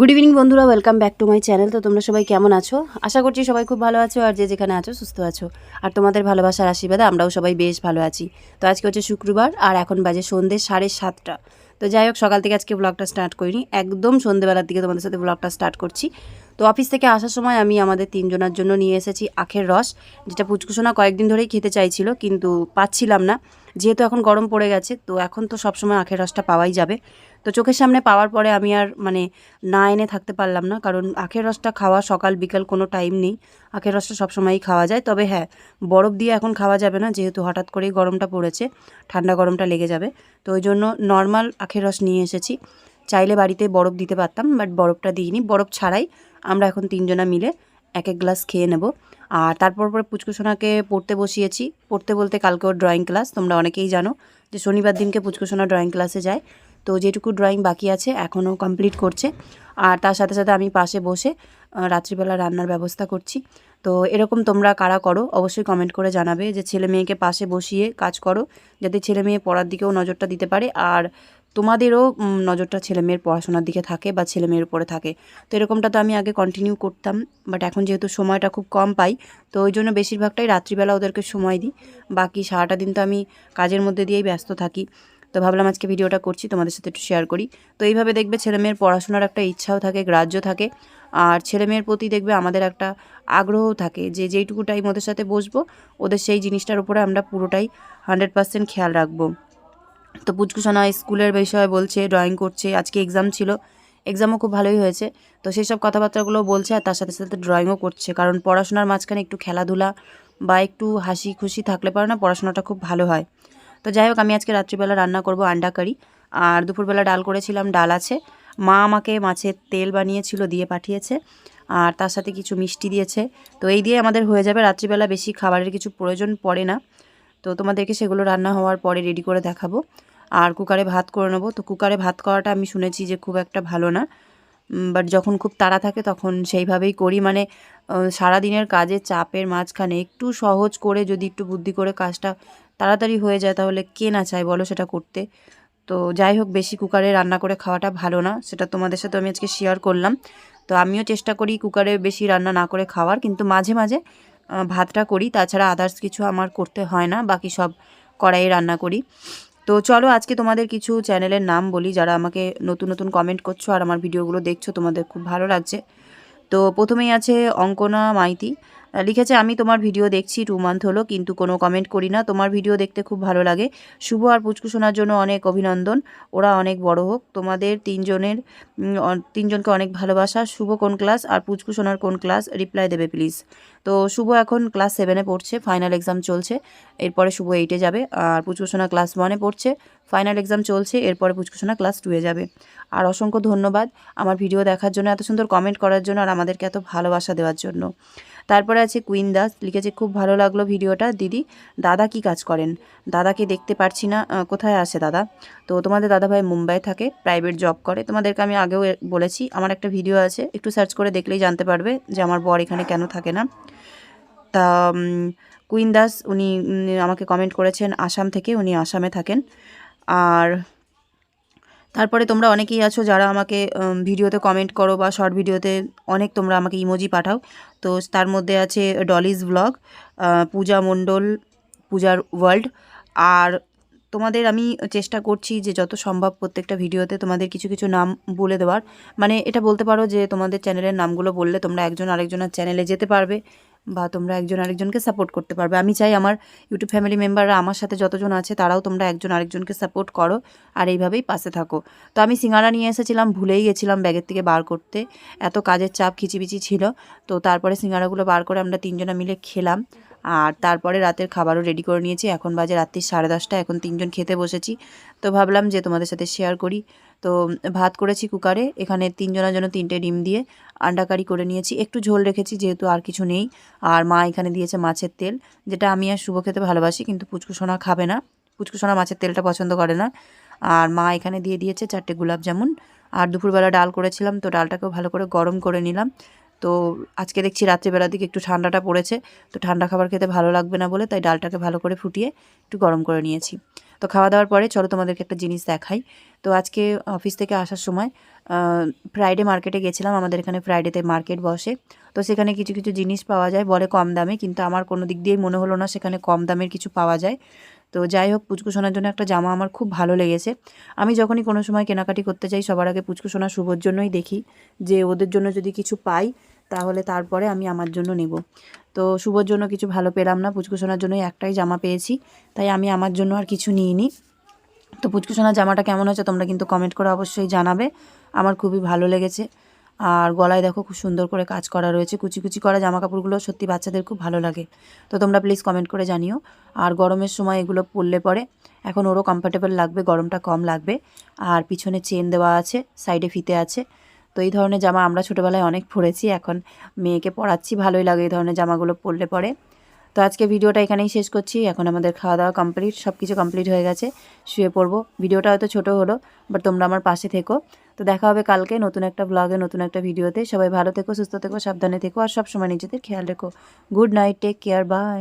Good evening বন্ধুরা welcome back to my channel তো তোমরা সবাই কেমন আছো? আশা করছি সবাই খুব ভালো আছো আর যে যেখানে আছো, সুস্থ আছো। আর তোমাদের ভালোবাসার আশীর্বাদে আমরাও সবাই বেশ ভালো আছি। তো আজকে হচ্ছে শুক্রবার, আর এখন বাজে সন্ধ্যে সাড়ে সাতটা। তো যাই হোক, সকাল থেকে আজকে ব্লগটা স্টার্ট করিনি। একদম সন্ধ্যেবেলার দিকে তোমাদের সাথে ব্লগটা স্টার্ট করছি। তো অফিস থেকে আসার সময় আমি আমাদের তিনজনের জন্য নিয়ে এসেছি আখের রস, যেটা পুচকুসোনা কয়েকদিন ধরেই খেতে চাইছিল, কিন্তু পাচ্ছিলাম না। যেহেতু এখন গরম পড়ে গেছে, তো এখন তো সবসময় আখের রসটা পাওয়াই যাবে। তো চোখের সামনে পাওয়ার পরে আমি আর মানে না এনে থাকতে পারলাম না, কারণ আখের রসটা খাওয়া সকাল, বিকাল কোনো টাইম নেই। আখের রসটা সবসময়ই খাওয়া যায়। তবে হ্যাঁ বরফ দিয়ে এখন খাওয়া যাবে না, যেহেতু হঠাৎ করেই গরমটা পড়েছে, ঠান্ডা গরমটা লেগে যাবে। তো ওই জন্য নর্মাল আখের রস নিয়ে এসেছি। চাইলে বাড়িতে বরফ দিতে পারতাম বাট বরফটা দিইনি। বরফ ছাড়াই আমরা এখন তিনজনা মিলে এক এক গ্লাস খেয়ে নেব। আর তারপর পরে পুচকুসোনাকে পড়তে বসিয়েছি। পড়তে বলতে কালকে ওর ড্রয়িং ক্লাস তোমরা অনেকেই জানো যে শনিবার দিনকে পুচকুসোনা ড্রয়িং ক্লাসে যায়। তো যেটুকু ড্রয়িং বাকি আছে এখনও কমপ্লিট করছে। আর তার সাথে সাথে আমি পাশে বসে রাত্রিবেলা রান্নার ব্যবস্থা করছি। তো এরকম তোমরা কারা করো অবশ্যই কমেন্ট করে জানাবে যে ছেলে মেয়েকে পাশে বসিয়ে কাজ করো, যাতে ছেলে মেয়ে পড়ার দিকেও নজরটা দিতে পারে আর তোমাদেরও নজরটা ছেলে মেয়ের পড়াশোনার দিকে থাকে বা ছেলে মেয়ের উপরে থাকে। তো এরকমটা তো আমি আগে কন্টিনিউ করতাম বাট এখন যেহেতু সময়টা খুব কম পাই, তো ওই জন্য বেশিরভাগটাই রাত্রিবেলা ওদেরকে সময় দিই। বাকি সারাটা দিন তো আমি কাজের মধ্যে দিয়েই ব্যস্ত থাকি। তো ভাবলাম আজকে ভিডিওটা করছি, তোমাদের সাথে একটু শেয়ার করি। তো এইভাবে দেখবে ছেলে মেয়ের পড়াশোনার একটা ইচ্ছাও থাকে, গ্রাহ্য থাকে। আর ছেলে মেয়ের প্রতি দেখবে আমাদের একটা আগ্রহও থাকে যে যেইটুকু টাইম ওদের সাথে বসবো, ওদের সেই জিনিসটার উপরে আমরা পুরোটাই হান্ড্রেড পার্সেন্ট খেয়াল রাখব। তো পুচকুসোনা স্কুলের বিষয়ে বলছে ড্রয়িং করছে, আজকে এক্সাম ছিল এক্সামও খুব ভালোই হয়েছে। তো সেই সব কথাবার্তাগুলো বলছে আর তার সাথে সাথে ড্রয়িংও করছে, কারণ পড়াশোনার মাঝখানে একটু খেলাধুলা বা একটু হাসি খুশি থাকলে পারে না, পড়াশোনাটা খুব ভালো হয়। তো যাই হোক আমি আজকে রাত্রিবেলা রান্না করব আন্ডা কারি। আর দুপুরবেলা ডাল করেছিলাম, ডাল আছে। মা আমাকে মাছের তেল বানিয়েছিল, দিয়ে পাঠিয়েছে। আর তার সাথে কিছু মিষ্টি দিয়েছে। তো এই দিয়ে আমাদের হয়ে যাবে রাত্রিবেলা, বেশি খাবারের কিছু প্রয়োজন পড়ে না। তো তোমাদেরকে সেগুলো রান্না হওয়ার পরে রেডি করে দেখাবো। আর কুকারে ভাত করে নেব। তো কুকারে ভাত করাটা আমি শুনেছি যে খুব একটা ভালো না। বাট যখন খুব তাড়া থাকে তখন সেইভাবেই করি। মানে সারাদিনের কাজের চাপের মাঝখানে একটু সহজ করে যদি একটু বুদ্ধি করে কাজটা তাড়াতাড়ি হয়ে যায় তাহলে কে না চায় বলো সেটা করতে। তো যাই হোক, বেশি কুকারে রান্না করে খাওয়াটা ভালো না, সেটা তোমাদের সাথে আমি আজকে শেয়ার করলাম। তো আমিও চেষ্টা করি কুকারে বেশি রান্না না করে খাওয়ার, কিন্তু মাঝে মাঝে ভাতটা করি। তাছাড়া আদার্স কিছু আমার করতে হয় না, বাকি সব কড়াইয়ে রান্না করি। তো চলো আজকে তোমাদের কিছু চ্যানেলের নাম বলি, যারা আমাকে নতুন নতুন কমেন্ট করছ আর আমার ভিডিওগুলো দেখছ তোমাদের খুব ভালো লাগছে। তো প্রথমেই আছে অঙ্কনা মাইতি। লিখেছে, আমি তোমার ভিডিও দেখছি টু মান্থ হলো, কিন্তু কোনো কমেন্ট করি না তোমার ভিডিও দেখতে খুব ভালো লাগে। শুভ আর পুচকু শোনার জন্য অনেক অভিনন্দন। ওরা অনেক বড় হোক। তোমাদের তিনজনের তিনজনকে অনেক ভালোবাসা। শুভ কোন ক্লাস আর পুচকু শোনার কোন ক্লাস রিপ্লাই দেবে প্লিজ তো শুভ এখন ক্লাস সেভেনে পড়ছে। ফাইনাল এক্সাম চলছে। এরপরে শুভ এইটে যাবে। আর পুচকুসোনা ক্লাস ওয়ানে পড়ছে। ফাইনাল এক্সাম চলছে। এরপরে পুচকুসোনা ক্লাস টুয়ে যাবে। আর অসংখ্য ধন্যবাদ আমার ভিডিও দেখার জন্য, এত সুন্দর কমেন্ট করার জন্য আর আমাদেরকে এত ভালোবাসা দেওয়ার জন্য। তারপরে আছে কুইন দাস লিখেছে, খুব ভালো লাগল ভিডিওটা, দিদি। দাদা কি কাজ করেন? দাদাকে দেখতে পারছি না কোথায় আছে দাদা? তো তোমাদের দাদাভাই মুম্বাই থাকে প্রাইভেট জব করে। তোমাদেরকে আমি আগেও বলেছি, আমার একটা ভিডিও আছে, একটু সার্চ করে দেখলেই জানতে পারবে যে আমার বর এখানে কেন থাকে না। তা কুইন দাস উনি আমাকে কমেন্ট করেছেন, আসাম থেকে, উনি আসামে থাকেন। আর তারপরে তোমরা অনেকেই আছো যারা আমাকে ভিডিওতে কমেন্ট করো বা শর্ট ভিডিওতে অনেক তোমরা আমাকে ইমোজি পাঠাও। তো তার মধ্যে আছে ডলিজ ব্লগ পূজা মণ্ডল, পূজার ওয়ার্ল্ড আর তোমাদের আমি চেষ্টা করছি যে যত সম্ভব প্রত্যেকটা ভিডিওতে তোমাদের কিছু কিছু নাম বলে দেওয়ার। মানে এটা বলতে পারো যে তোমাদের চ্যানেলের নামগুলো বললে তোমরা একজন আরেকজনের চ্যানেলে যেতে পারবে বা তোমরা একজন আরেকজনকে সাপোর্ট করতে পারবে। আমি চাই আমার ইউটিউব ফ্যামিলি মেম্বাররা আমার সাথে যতজন আছে তারাও তোমরা একজন আরেকজনকে সাপোর্ট করো আর এইভাবেই পাশে থাকো। তো আমি সিঙ্গারা নিয়ে এসেছিলাম, ভুলেই গেছিলাম ব্যাগের থেকে বার করতে। এত কাজের চাপ খিচিবিচি ছিল। তো তারপরে সিঙ্গারাগুলো বার করে আমরা তিনজনা মিলে খেলাম। আর তারপরে রাতের খাবারও রেডি করে নিয়েছি। এখন বাজে রাত্রি সাড়ে দশটা, এখন তিনজন খেতে বসেছি। তো ভাবলাম যে তোমাদের সাথে শেয়ার করি। তো ভাত করেছি কুকারে, এখানে তিনজনের জন্য তিনটে ডিম দিয়ে আন্ডা কারি নিয়েছি। একটু ঝোল রেখেছি, যেহেতু আর কিছু নেই। আর মা এখানে দিয়েছে মাছের তেল, যেটা আমি আর শুভ খেতে ভালোবাসি, কিন্তু পুচকুসোনা খাবে না। পুচকুসোনা মাছের তেলটা পছন্দ করে না। আর মা এখানে দিয়ে দিয়েছে চারটে গোলাপ জামুন। আর দুপুরবেলা ডাল করেছিলাম, তো ডালটাকেও ভালো করে গরম করে নিলাম। তো আজকে দেখছি রাত্রিবেলার দিকে একটু ঠান্ডাটা পড়েছে। তো ঠান্ডা খাবার খেতে ভালো লাগবে না বলে তাই ডালটাকে ভালো করে ফুটিয়ে একটু গরম করে নিয়েছি। তো খাওয়া দাওয়ার পরে চলো তোমাদেরকে একটা জিনিস দেখাই। তো আজকে অফিস থেকে আসার সময় ফ্রাইডে মার্কেটে গেছিলাম। আমাদের এখানে ফ্রাইডেতে মার্কেট বসে। তো সেখানে কিছু কিছু জিনিস পাওয়া যায়। বলে কম দামে, কিন্তু আমার কোনো দিক দিয়েই মনে হলো না সেখানে কম দামের কিছু পাওয়া যায়। তো যাই হোক পুচকু সোনার জন্য একটা জামা আমার খুব ভালো লেগেছে। আমি যখনই কোনো সময় কেনাকাটি করতে যাই, সবার আগে পুচকু সোনা শুভর জন্যই দেখি যে ওদের জন্য যদি কিছু পাই, তাহলে তারপরে আমি আমার জন্য নেব। তো শুভর জন্য কিছু ভালো পেলাম না পুচকু সোনার জন্যই একটাই জামা পেয়েছি, তাই আমি আমার জন্য আর কিছু নিইনি। তো পুচকু সোনার জামাটা কেমন হয়েছে তোমরা কিন্তু কমেন্ট করে অবশ্যই জানাবে, আমার খুবই ভালো লেগেছে। আর গলায় দেখো খুব সুন্দর করে কাজ করা রয়েছে, কুচি কুচি করা জামা কাপড়গুলো সত্যি বাচ্চাদের খুব ভালো লাগে। তো তোমরা প্লিজ কমেন্ট করে জানিও। আর গরমের সময় এগুলো পরলে পরে এখন ওরও কমফর্টেবল লাগবে, গরমটা কম লাগবে। আর পিছনে চেন দেওয়া আছে সাইডে ফিতে আছে। তো এই ধরনের জামা আমরা ছোটোবেলায় অনেক পরেছি, এখন মেয়েকে পরাচ্ছি, ভালোই লাগে এই ধরনের জামাগুলো পরলে পরে। তো আজকে ভিডিওটা এখানেই শেষ করছি। এখন আমাদের খাওয়া দাওয়া কমপ্লিট সব কিছু কমপ্লিট হয়ে গেছে। শুয়ে পড়ব। ভিডিওটা হয়তো ছোটো হলো বাট তোমরা আমার পাশে থেকো। তো দেখা হবে কালকে নতুন একটা ব্লগে নতুন একটা ভিডিওতে। সবাই ভালো থেকো, সুস্থ থেকো, সাবধানে থেকো, আর সবসময় নিজেদের খেয়াল রেখো। Good night take care bye